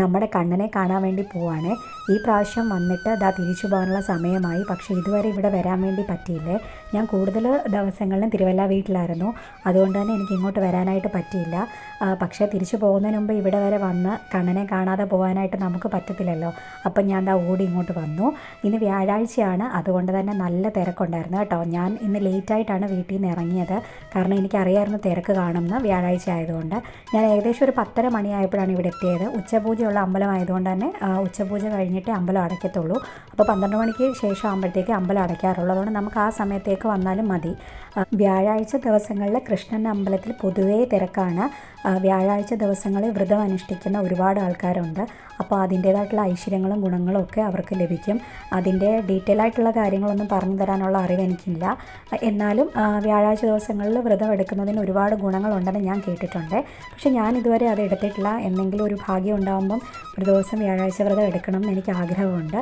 നമ്മുടെ കണ്ണനെ കാണാൻ വേണ്ടി പോവാണ്. ഈ പ്രാവശ്യം വന്നിട്ട് ദാ തിരിച്ചു പോകാനുള്ള സമയമായി. പക്ഷേ ഇതുവരെ ഇവിടെ വരാൻ വേണ്ടി പറ്റിയില്ലേ. ഞാൻ കൂടുതൽ ദിവസങ്ങളിലും തിരുവല്ല വീട്ടിലായിരുന്നു. അതുകൊണ്ട് തന്നെ എനിക്ക് ഇങ്ങോട്ട് വരാനായിട്ട് പറ്റിയില്ല. പക്ഷേ തിരിച്ചു പോകുന്നതിന് മുമ്പ് ഇവിടെ വരെ വന്ന് കണ്ണനെ കാണാതെ പോകാനായിട്ട് നമുക്ക് പറ്റത്തില്ലല്ലോ. അപ്പം ഞാൻ ദാ ഓടി ഇങ്ങോട്ട് വന്നു. ഇന്ന് വ്യാഴാഴ്ചയാണ്. അതുകൊണ്ട് തന്നെ നല്ല തിരക്കുണ്ടായിരുന്നു കേട്ടോ. ഞാൻ ഇന്ന് ലേറ്റായിട്ടാണ് വീട്ടിൽ നിന്ന് ഇറങ്ങിയത്. കാരണം എനിക്കറിയായിരുന്നു തിരക്ക് കാണുമെന്ന് വ്യാഴാഴ്ച ആയതുകൊണ്ട്. ഞാൻ ഏകദേശം ഒരു പത്തര മണിയായപ്പോഴാണ് ഇവിടെ എത്തിയത്. ഉച്ചപൂജയുള്ള അമ്പലം ആയതുകൊണ്ട് തന്നെ ഉച്ചപൂജ കഴിഞ്ഞിട്ടേ അമ്പലം അടയ്ക്കത്തുള്ളൂ. അപ്പോൾ പന്ത്രണ്ട് മണിക്ക് ശേഷം ആകുമ്പോഴത്തേക്ക് അമ്പലം അടയ്ക്കാറുള്ളൂ. അതുകൊണ്ട് നമുക്ക് ആ സമയത്തേക്ക് വന്നാലും മതി. വ്യാഴാഴ്ച ദിവസങ്ങളിൽ കൃഷ്ണന്റെ അമ്പലത്തിൽ പൊതുവേ തിരക്കാണ്. വ്യാഴാഴ്ച ദിവസങ്ങളിൽ വ്രതം അനുഷ്ഠിക്കുന്ന ഒരുപാട് ആൾക്കാരുണ്ട്. അപ്പോൾ അതിന്റേതായിട്ടുള്ള ഐശ്വര്യങ്ങളും ഗുണങ്ങളും ഒക്കെ അവർക്ക് ലഭിക്കും. അതിന്റെ ഡീറ്റെയിൽ ആയിട്ടുള്ള കാര്യങ്ങളൊന്നും പറഞ്ഞു തരാനുള്ള അറിവ് എനിക്കില്ല. എന്നാലും വ്യാഴാഴ്ച ദിവസങ്ങളിൽ വ്രതം എടുക്കുന്നതിന് ഒരുപാട് ഗുണങ്ങളുണ്ടെന്ന് ഞാൻ കേട്ടിട്ടുണ്ട്. പക്ഷേ ഞാൻ ഇതുവരെ അത് എടുത്തിട്ടില്ല. എന്തെങ്കിലും ഒരു ഭാഗ്യം ഉണ്ടാകുമ്പം ഒരു ദിവസം വ്യാഴാഴ്ച വ്രതം എടുക്കണം എന്ന് എനിക്ക് ആഗ്രഹമുണ്ട്.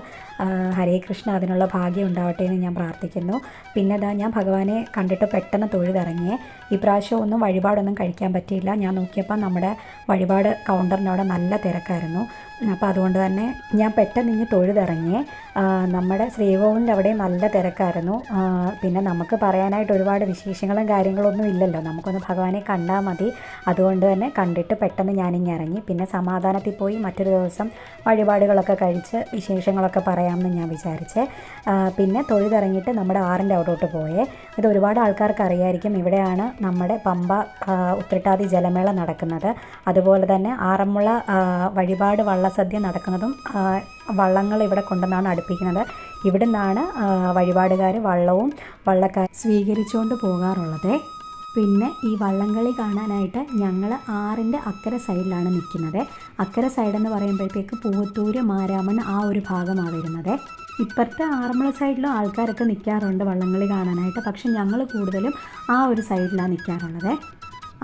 ഹരേ കൃഷ്ണ അതിനുള്ള ഭാഗ്യം ഉണ്ടാവട്ടെ എന്ന് ഞാൻ പ്രാർത്ഥിക്കുന്നു. പിന്നെ ഇതാ ഞാൻ ഭഗവാനെ കണ്ടിട്ട് പെട്ടെന്ന് തൊഴുതിറങ്ങിയേ. ഈ പ്രാവശ്യം ഒന്നും വഴിപാടൊന്നും കഴിക്കാൻ പറ്റിയില്ല. ഞാൻ നോക്കിയപ്പോൾ നമ്മുടെ വഴിപാട് കൗണ്ടറിനവിടെ നല്ല തിരക്കായിരുന്നു. അപ്പോൾ അതുകൊണ്ട് തന്നെ ഞാൻ പെട്ടെന്ന് ഇനി തൊഴുതിറങ്ങിയേ. നമ്മുടെ ശ്രീകോവിലിന്റെ അവിടെ നല്ല തിരക്കായിരുന്നു. പിന്നെ നമുക്ക് പറയാനായിട്ട് ഒരുപാട് വിശേഷങ്ങളും കാര്യങ്ങളൊന്നും ഇല്ലല്ലോ. നമുക്കൊന്ന് ഭഗവാനെ കണ്ടാൽ മതി. അതുകൊണ്ട് തന്നെ കണ്ടിട്ട് പെട്ടെന്ന് ഞാനിങ്ങി ഇറങ്ങി. പിന്നെ സമാധാനത്തിൽ പോയി മറ്റൊരു ദിവസം വഴിപാടുകളൊക്കെ കഴിച്ച് വിശേഷങ്ങളൊക്കെ പറയാമെന്ന് ഞാൻ വിചാരിച്ചേ. പിന്നെ തൊഴുതിറങ്ങിയിട്ട് നമ്മുടെ ആറിന്റെ അവിടോട്ട് പോയേ. ഇത് ഒരുപാട് ആൾക്കാർക്ക് അറിയായിരിക്കും. ഇവിടെയാണ് നമ്മുടെ പമ്പ ഉത്രട്ടാതി ജലമേള നടക്കുന്നത്. അതുപോലെ തന്നെ ആറന്മുള വഴിപാട് വള്ളസദ്യ നടക്കുന്നതും വള്ളങ്ങൾ ഇവിടെ കൊണ്ടുവന്നാണ് അടുപ്പിക്കുന്നത്. ഇവിടെ നിന്നാണ് വഴിപാടുകാർ വള്ളവും വള്ളക്കാർ സ്വീകരിച്ചുകൊണ്ട് പോകാറുള്ളത്. പിന്നെ ഈ വള്ളംകളി കാണാനായിട്ട് ഞങ്ങൾ ആറിന്റെ അക്കര സൈഡിലാണ് നിൽക്കുന്നത്. അക്കര സൈഡെന്ന് പറയുമ്പോഴത്തേക്ക് പൂവത്തൂര് മാരാമൺ ആ ഒരു ഭാഗമാണ് വരുന്നത്. ഇപ്പുറത്തെ ആറന്മുള സൈഡിലും ആൾക്കാരൊക്കെ നിൽക്കാറുണ്ട് വള്ളംകളി കാണാനായിട്ട്. പക്ഷെ ഞങ്ങൾ കൂടുതലും ആ ഒരു സൈഡിലാണ് നിൽക്കാറുള്ളത്.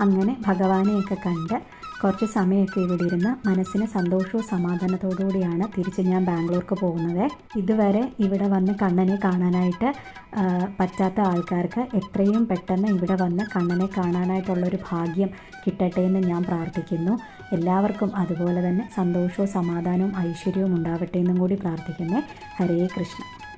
അങ്ങനെ ഭഗവാനെയൊക്കെ കണ്ട് കുറച്ച് സമയമൊക്കെ ഇവിടെ ഇരുന്ന് മനസ്സിന് സന്തോഷവും സമാധാനത്തോടുകൂടിയാണ് തിരിച്ച് ഞാൻ ബാംഗ്ലൂർക്ക് പോകുന്നത്. ഇതുവരെ ഇവിടെ വന്ന് കണ്ണനെ കാണാനായിട്ട് പറ്റാത്ത ആൾക്കാർക്ക് എത്രയും പെട്ടെന്ന് ഇവിടെ വന്ന് കണ്ണനെ കാണാനായിട്ടുള്ളൊരു ഭാഗ്യം കിട്ടട്ടെ എന്ന് ഞാൻ പ്രാർത്ഥിക്കുന്നു. എല്ലാവർക്കും അതുപോലെ തന്നെ സന്തോഷവും സമാധാനവും ഐശ്വര്യവും ഉണ്ടാവട്ടെ എന്നും കൂടി പ്രാർത്ഥിക്കുന്നു. ഹരേ കൃഷ്ണ ും.